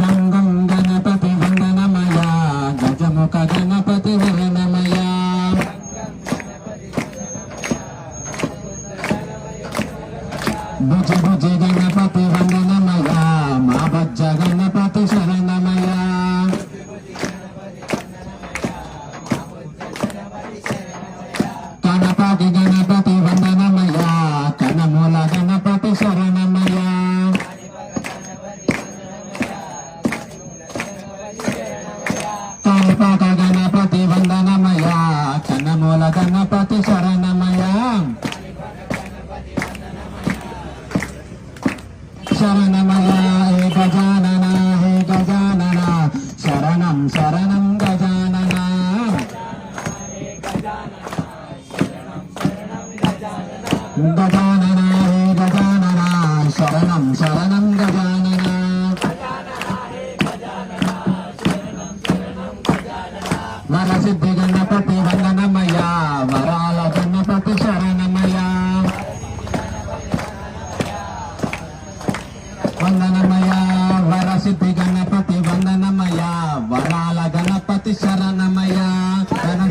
గం గం గణపతి వందనమయ గజముఖ గణపతి వరణమయ భుజ భుజ గణపతి వందనమయ మా బజ్జ గణపతి శరణమయ శరణమయ హే గజానన హే గజానన శరణం శరణం గజానన గజానన హే గజానన శరణం శరణం గజానన వరసిద్ధి గణపతి వందనమయ్యా వరసిద్ధి గణపతి వందనమయ వరాల గణపతి శరణమయ గణ-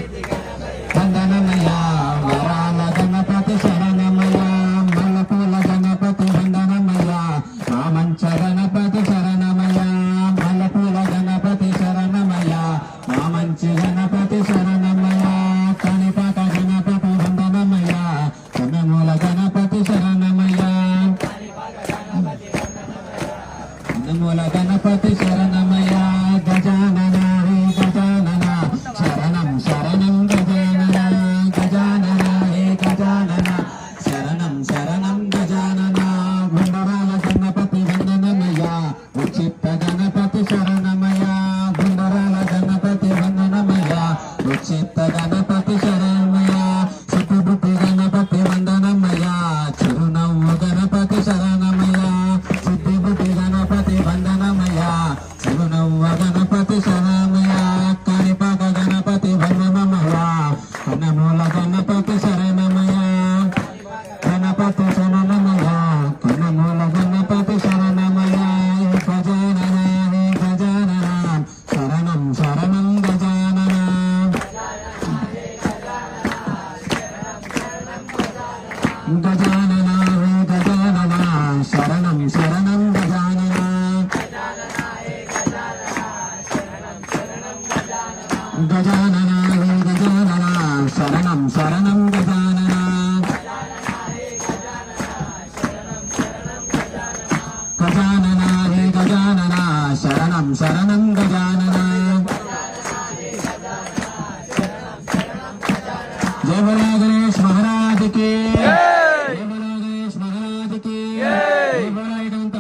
గణపతి శరణం శరణం గజానన గజానన గజానన శరణం శరణం గజానన గజానన గజానన శరణం శరణం గజానన గజానన గజానన శరణం శరణం గజానన. బలా గణేష్ మహారాజ్కి జయ బలా గణేష్ మహారాజ్కి జయ బలా ఇటువంటి